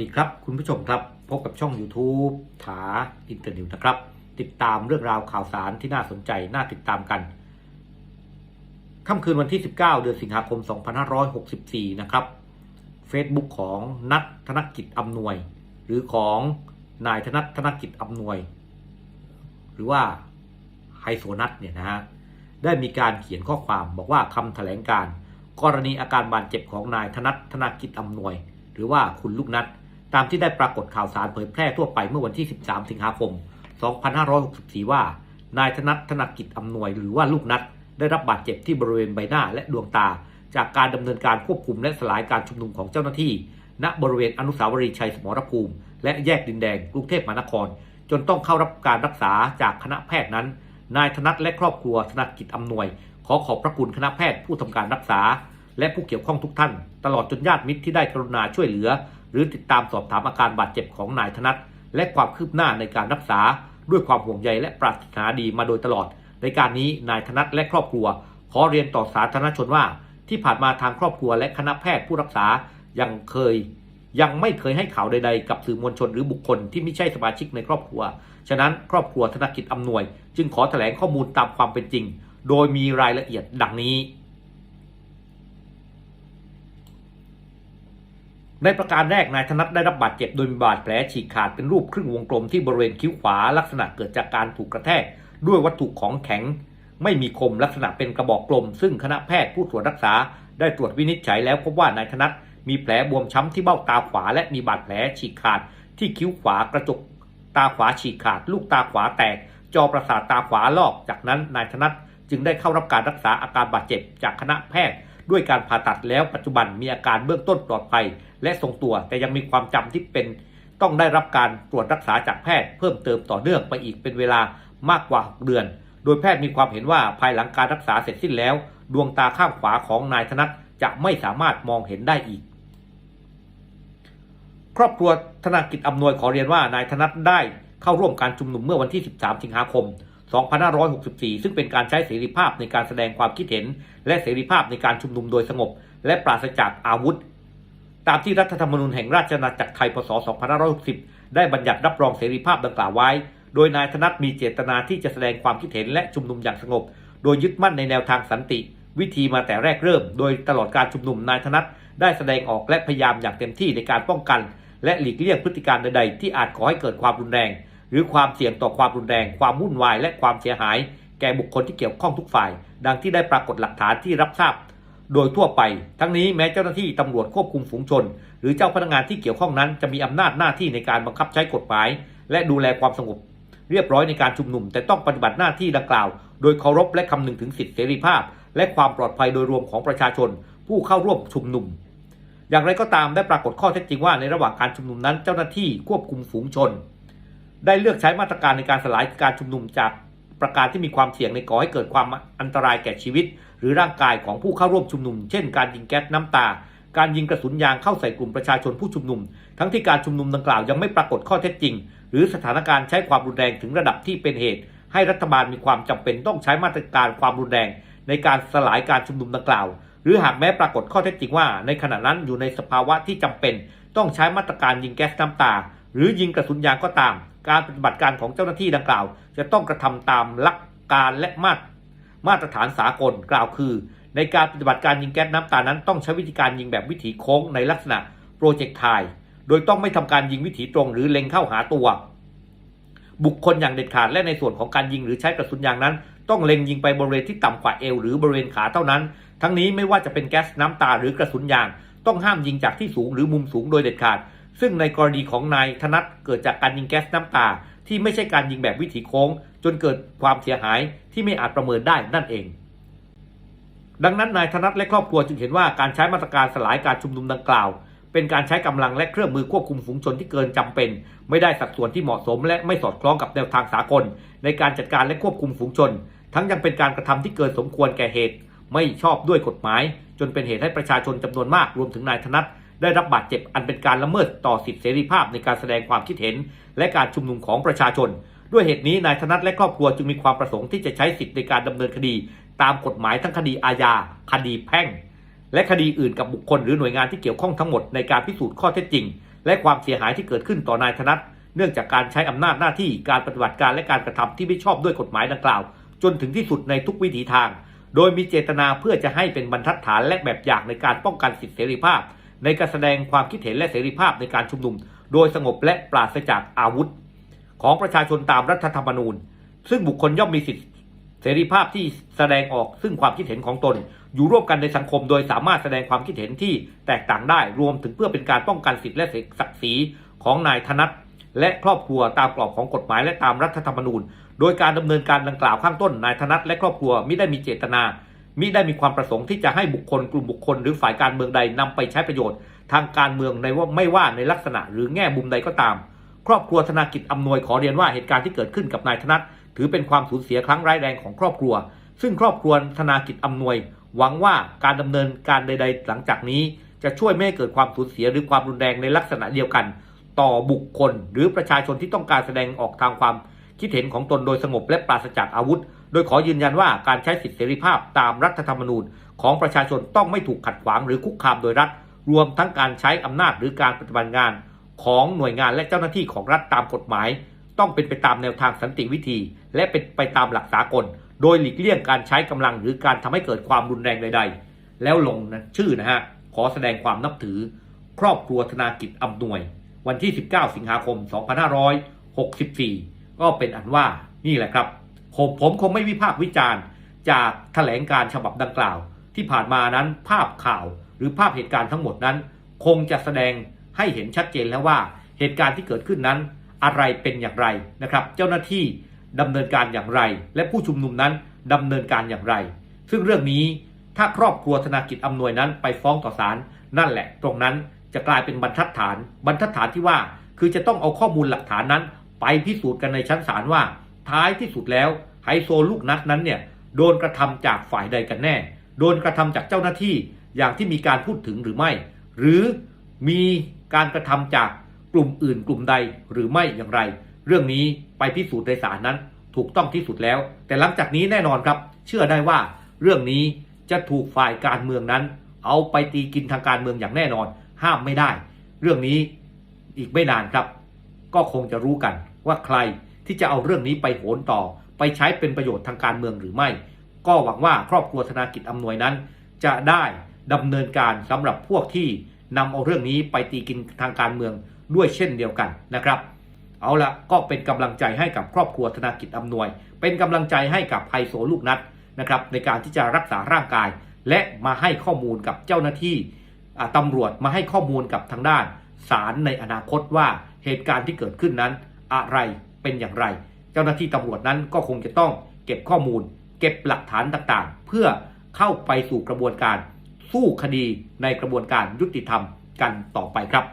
ดีครับ คุณผู้ชมครับ พบกับช่อง YouTube ถาอินเตอร์นิวนะครับ ติดตามเรื่องราวข่าวสารที่น่าสนใจ น่าติดตามกันค่ำคืนวันที่ 19 เดือนสิงหาคม 2564 นะครับ Facebook ของนัทธนกิจอำนวย หรือของนายธนัทธนกิจอำนวย หรือว่าไฮโซนัทเนี่ยนะฮะได้มีการเขียนข้อความบอกว่าคำแถลงการ กรณีอาการบาดเจ็บของนายธนัทธนกิจอำนวย หรือว่าคุณลูกนัด ตามที่ได้ปรากฏข่าวสารเผยแพร่ทั่วไปเมื่อวันที่ 13 สิงหาคม 2564 ว่านายธนัทธนกิจอำนวยหรือว่าลูกนัดได้รับบาดเจ็บที่บริเวณใบหน้าและดวงตา จากการดำเนินการควบคุมและสลายการชุมนุมของเจ้าหน้าที่ ณบริเวณอนุสาวรีย์ชัยสมรภูมิ และแยกดินแดงกรุงเทพมหานคร จนต้องเข้ารับการรักษาจากคณะแพทย์นั้น นายธนัทและครอบครัวธนกิจอำนวย ขอขอบพระคุณคณะแพทย์ผู้ทำการรักษา และผู้เกี่ยวข้องทุกท่าน ตลอดจนญาติมิตรที่ได้กรุณาช่วยเหลือ หรือติดตามสอบถามอาการบาดเจ็บของนายธนัทและความคืบหน้าในการรักษาด้วยความห่วงใยและปรารถนาดีมาโดยตลอด ในการนี้นายธนัทและครอบครัว ขอเรียนต่อสาธารณชนว่า ที่ผ่านมาทางครอบครัวและคณะแพทย์ผู้รักษายังเคย ยังไม่เคยให้ข่าวใด ๆ กับสื่อมวลชนหรือบุคคลที่ไม่ใช่สมาชิกในครอบครัว ฉะนั้นครอบครัวธนกิจอำนวย จึงขอแถลงข้อมูลตามความเป็นจริง โดยมีรายละเอียดดังนี้ ในประการแรกนายธนัทได้รับบาดเจ็บโดยมีบาดแผลฉีกขาดเป็นรูปครึ่งวงกลมที่บริเวณคิ้วขวาลักษณะเกิดจากการถูกกระแทก ด้วยวัตถุของแข็ง ไม่มีคมลักษณะเป็นกระบอกกลม ซึ่งคณะแพทย์ผู้ตรวจรักษา ได้ตรวจวินิจฉัยแล้วพบว่านายธนัทมีแผลบวมช้ำที่เบ้าตาขวา และมีบาดแผลฉีกขาด ที่คิ้วขวากระจกตาขวาฉีกขาด ลูกตาขวาแตก จอประสาทตาขวาลอก จากนั้นนายธนัทจึงได้เข้ารับการรักษาอาการบาดเจ็บจากคณะแพทย์ ด้วยการผ่าตัดแล้วปัจจุบันมีอาการเบื้องต้นปลอดภัย และทรงตัวแต่ยังมีความจำที่เป็น ต้องได้รับการตรวจรักษาจากแพทย์เพิ่มเติมต่อเนื่องไปอีกเป็นเวลามากกว่า 6 เดือน โดยแพทย์มีความเห็นว่าภายหลังการรักษาเสร็จสิ้นแล้ว ดวงตาข้างขวาของนายธนัทจะไม่สามารถมองเห็นได้อีก ครอบครัวธนากิจอำนวยขอเรียนว่านายธนัทได้เข้าร่วมการชุมนุมเมื่อวันที่ 13 สิงหาคม 2564 ซึ่งเป็นการใช้เสรีภาพในการแสดงความคิดเห็น และเสรีภาพในการชุมนุมโดยสงบ และปราศจากอาวุธ ตามที่รัฐธรรมนูญแห่งราชอาณาจักรไทย พศ 2560 ได้บัญญัติรับรองเสรีภาพดังกล่าวไว้ โดยนายธนัทมีเจตนาที่จะแสดงความคิดเห็นและชุมนุมอย่างสงบ โดยยึดมั่นในแนวทางสันติ วิธีมาแต่แรกเริ่ม โดยตลอดการชุมนุมนายธนัทได้แสดงออกและพยายามอย่างเต็มที่ในการป้องกัน และหลีกเลี่ยงพฤติการใดๆ ที่อาจก่อให้เกิดความรุนแรง หรือความเสี่ยงต่อความรุนแรง ความวุ่นวาย และความเสียหาย แก่บุคคลที่เกี่ยวข้องทุกฝ่าย ดังที่ได้ปรากฏหลักฐานที่รับทราบ โดยทั่วไป ทั้งนี้แม้เจ้าหน้าที่ตำรวจควบคุมฝูงชน หรือเจ้าพนักงานที่เกี่ยวข้องนั้นจะมีอำนาจหน้าที่ในการบังคับใช้กฎหมาย และดูแลความสงบ เรียบร้อยในการชุมนุม แต่ต้องปฏิบัติหน้าที่ดังกล่าว โดยเคารพและคำนึงถึงสิทธิเสรีภาพ และความปลอดภัยโดยรวมของประชาชน ผู้เข้าร่วมชุมนุมอย่างไรก็ตามได้ปรากฏข้อเท็จจริงว่าในระหว่างการชุมนุมนั้นเจ้าหน้าที่ควบคุมฝูงชน ได้เลือกใช้มาตรการในการสลายการชุมนุมจากประการที่มีความเสี่ยงในก่อให้เกิดความอันตรายแก่ชีวิต หรือร่างกายของผู้เข้าร่วมชุมนุม เช่น การยิงแก๊สน้ำตา การยิงกระสุนยางเข้าใส่กลุ่มประชาชนผู้ชุมนุม ทั้งที่การชุมนุมดังกล่าวยังไม่ปรากฏข้อเท็จจริง หรือสถานการณ์ใช้ความรุนแรงถึงระดับที่เป็นเหตุ ให้รัฐบาลมีความจำเป็นต้องใช้มาตรการความรุนแรง ในการสลายการชุมนุมดังกล่าว หรือหากแม้ปรากฏข้อเท็จจริงว่า ในขณะนั้นอยู่ในสภาวะที่จำเป็น ต้องใช้มาตรการยิงแก๊สน้ำตา หรือยิงกระสุนยางก็ตาม การปฏิบัติการของเจ้าหน้าที่ดังกล่าว จะต้องกระทำตามหลักการและมาตรมาตรฐานสากลกล่าวคือ ในการปฏิบัติการยิงแก๊สน้ำตานั้นต้องใช้วิธีการยิงแบบวิถีโค้งในลักษณะโปรเจกต์ไทโดยต้องไม่ทำการยิงวิถีตรงหรือเล็งเข้าหาตัว บุคคลอย่างเด็ดขาดและในส่วนของการยิงหรือใช้กระสุนยางนั้น ต้องเล็งยิงไปบริเวณที่ต่ำกว่าเอวหรือบริเวณขาเท่านั้น ทั้งนี้ไม่ว่าจะเป็นแก๊สน้ำตาหรือกระสุนยาง ต้องห้ามยิงจากที่สูงหรือมุมสูงโดยเด็ดขาด ซึ่งในกรณีของนายธนัทเกิดจากการยิงแก๊สน้ำตา ที่ไม่ใช่การยิงแบบวิถีโค้ง จนเกิดความเสียหายที่ไม่อาจประเมินได้นั่นเอง ดังนั้นนายธนัทและครอบครัวจึงเห็นว่าการใช้มาตรการสลายการชุมนุมดังกล่าว เป็นการใช้กำลังและเครื่องมือควบคุมฝูงชนที่เกินจำเป็น ไม่ได้สัดส่วนที่เหมาะสม และไม่สอดคล้องกับแนวทางสากล ในการจัดการและควบคุมฝูงชน ทั้งยังเป็นการกระทำที่เกินสมควรแก่เหตุ ไม่ชอบด้วยกฎหมาย จนเป็นเหตุให้ประชาชนจำนวนมากรวมถึงนายธนัท ได้รับบาดเจ็บอันเป็นการละเมิดต่อสิทธิเสรีภาพในการแสดงความคิดเห็น และการชุมนุมของประชาชน ด้วยเหตุนี้นายธนัทและครอบครัวจึงมีความประสงค์ที่จะใช้สิทธิในการดำเนินคดี ตามกฎหมายทั้งคดีอาญาคดีแพ่ง และคดีอื่นกับบุคคลหรือหน่วยงานที่เกี่ยวข้องทั้งหมดในการพิสูจน์ข้อเท็จจริง และความเสียหายที่เกิดขึ้นต่อนายธนัทเนื่องจากการใช้อำนาจหน้าที่การปฏิบัติการและการกระทำที่ไม่ชอบด้วยกฎหมายดังกล่าว จนถึงที่สุดในทุกวิถีทาง โดยมีเจตนาเพื่อจะให้เป็นบรรทัดฐานและแบบอย่างในการป้องกันสิทธิเสรีภาพ ในการแสดงความคิดเห็นและเสรีภาพในการชุมนุม โดยสงบและปราศจากอาวุธ ของประชาชนตามรัฐธรรมนูญ ซึ่งบุคคลย่อมมีสิทธิเสรีภาพที่แสดงออกซึ่งความคิดเห็นของตน อยู่ร่วมกันในสังคม โดยสามารถแสดงความคิดเห็นที่แตกต่างได้ รวมถึงเพื่อเป็นการป้องกันสิทธิและศักดิ์ศรีของนายธนัทและครอบครัวตามกรอบของกฎหมายและตามรัฐธรรมนูญ โดยการดำเนินการดังกล่าวข้างต้นนายธนัทและครอบครัวไมิได้มีเจตนา มิได้มีความประสงค์ที่จะให้บุคคลกลุ่มบุคคล หรือฝ่ายการเมืองใดนำไปใช้ประโยชน์ ทางการเมืองในว่าไม่ว่าในลักษณะหรือแง่มุมใดก็ตาม ครอบครัวธนากิจอำนวยขอเรียนว่าเหตุการณ์ที่เกิดขึ้นกับนายธนัทถือเป็นความสูญเสียครั้งร้ายแรงของครอบครัว ซึ่งครอบครัวธนากิจอำนวย หวังว่าการดำเนินการใด ๆ หลังจากนี้ จะช่วยไม่ให้เกิดความสูญเสียหรือความรุนแรงในลักษณะเดียวกัน ต่อบุคคล หรือประชาชนที่ต้องการแสดงออกทางความคิดเห็นของตนโดยสงบและปราศจากอาวุธ โดยขอยืนยันว่าการใช้สิทธิเสรีภาพตามรัฐธรรมนูญ ของประชาชนต้องไม่ถูกขัดขวางหรือคุกคามโดยรัฐ รวมทั้งการใช้อำนาจหรือการปฏิบัติงาน ของหน่วยงานและเจ้าหน้าที่ของรัฐตามกฎหมาย ต้องเป็นไปตามแนวทางสันติวิธี และเป็นไปตามหลักสากล โดยหลีกเลี่ยงการใช้กำลังหรือการทำให้เกิดความรุนแรงใด ๆ แล้วลงนะชื่อนะฮะขอแสดงความนับถือ ครอบครัวธนากิจอำนวย วันที่ 19 สิงหาคม 2564 ก็เป็นอันว่านี่แหละครับ ผมผมคงไม่วิพากษ์วิจารณ์ จากแถลงการฉบับดังกล่าว ที่ผ่านมานั้นภาพข่าวหรือภาพเหตุการณ์ทั้งหมดนั้น คงจะแสดงให้เห็นชัดเจนแล้วว่าเหตุการณ์ที่เกิดขึ้นนั้น อะไรเป็นอย่างไรนะครับ เจ้าหน้าที่ดำเนินการอย่างไร และผู้ชุมนุมนั้นดำเนินการอย่างไร ซึ่งเรื่องนี้ถ้าครอบครัวธนากิจอำนวยนั้นไปฟ้องต่อศาลนั่นแหละ ตรงนั้นจะกลายเป็นบรรทัดฐาน บรรทัดฐานที่ว่า คือจะต้องเอาข้อมูลหลักฐานนั้น ไปพิสูจน์กันในชั้นศาลว่า ท้ายที่สุดแล้ว ไฮโซลูกนัดนั้นเนี่ยโดนกระทำจากฝ่ายใดกันแน่ โดนกระทำจากเจ้าหน้าที่อย่างที่มีการพูดถึงหรือไม่ หรือมีการกระทำจากกลุ่มอื่นกลุ่มใดหรือไม่อย่างไร เรื่องนี้ไปพิสูจน์ในศาลนั้น ถูกต้องที่สุดแล้ว แต่หลังจากนี้แน่นอนครับ เชื่อได้ว่าเรื่องนี้จะถูกฝ่ายการเมืองนั้น เอาไปตีกินทางการเมืองอย่างแน่นอน ห้ามไม่ได้ เรื่องนี้อีกไม่นานครับ ก็คงจะรู้กันว่าใครที่จะเอาเรื่องนี้ไปโหนต่อ ไปใช้เป็นประโยชน์ทางการเมืองหรือไม่ ก็หวังว่าครอบครัวธนากิจอำนวยนั้น จะได้ดำเนินการสำหรับพวกที่นำเอาเรื่องนี้ไปตีกินทางการเมืองด้วยเช่นเดียวกันนะครับ เอาละก็เป็นกำลังใจให้กับครอบครัวธนากิจอำนวย เป็นกำลังใจให้กับไฮโซลูกนัดนะครับในการที่จะรักษาร่างกาย และมาให้ข้อมูลกับเจ้าหน้าที่อ่าตำรวจมาให้ข้อมูลกับทางด้านศาลในอนาคตว่าเหตุการณ์ที่เกิดขึ้นนั้นอะไรเป็นอย่างไร เจ้าหน้าที่ตำรวจนั้นก็คงจะต้องเก็บข้อมูล เก็บหลักฐานต่างๆ เพื่อเข้าไปสู่กระบวนการสู้คดีในกระบวนการยุติธรรมกันต่อไปครับ